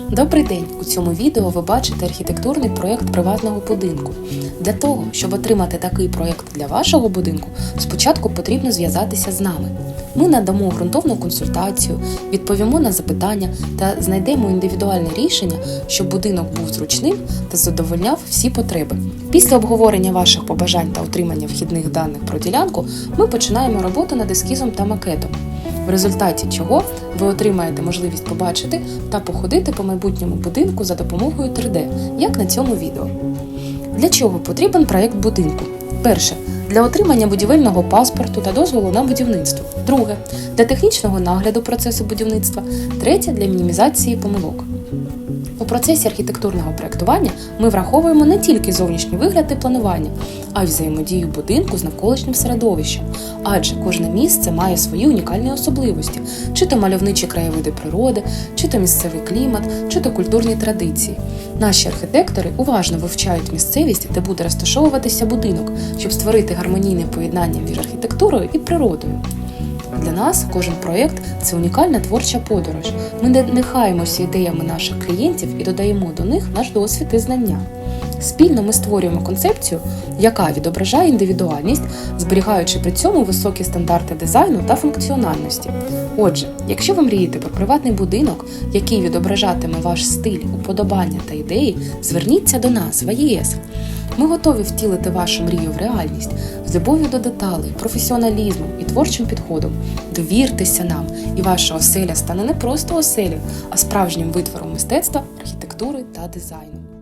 Добрий день! У цьому відео ви бачите архітектурний проєкт приватного будинку. Для того, щоб отримати такий проєкт для вашого будинку, спочатку потрібно зв'язатися з нами. Ми надамо ґрунтовну консультацію, відповімо на запитання та знайдемо індивідуальне рішення, щоб будинок був зручним та задовольняв всі потреби. Після обговорення ваших побажань та отримання вхідних даних про ділянку ми починаємо роботу над ескізом та макетом в результаті чого ви отримаєте можливість побачити та походити по майбутньому будинку за допомогою 3D, як на цьому відео. Для чого потрібен проєкт будинку? Перше для отримання будівельного паспорту та дозволу на будівництво. Друге для технічного нагляду процесу будівництва. Третє для мінімізації помилок. У процесі архітектурного проєктування ми враховуємо не тільки зовнішній вигляд і планування, а й взаємодію будинку з навколишнім середовищем, адже кожне місце має свої унікальні особливості, чи то мальовничі краєвиди природи, чи то місцевий клімат, чи то культурні традиції. Наші архітектори уважно вивчають місцевість, де буде розташовуватися будинок, щоб створити гармонійне поєднання між архітектурою і природою. Для нас кожен проєкт це унікальна творча подорож. Ми не дихаємося ідеями наших клієнтів і додаємо до них наш досвід і знання. Спільно ми створюємо концепцію, яка відображає індивідуальність, зберігаючи при цьому високі стандарти дизайну та функціональності. Отже, якщо ви мрієте про приватний будинок, який відображатиме ваш стиль, уподобання та ідеї, зверніться до нас в АЄС. Ми готові втілити вашу мрію в реальність з любов'ю до деталей, професіоналізмом і творчим підходом. Довіртеся нам, і ваша оселя стане не просто оселею, а справжнім витвором мистецтва, архітектури та дизайну.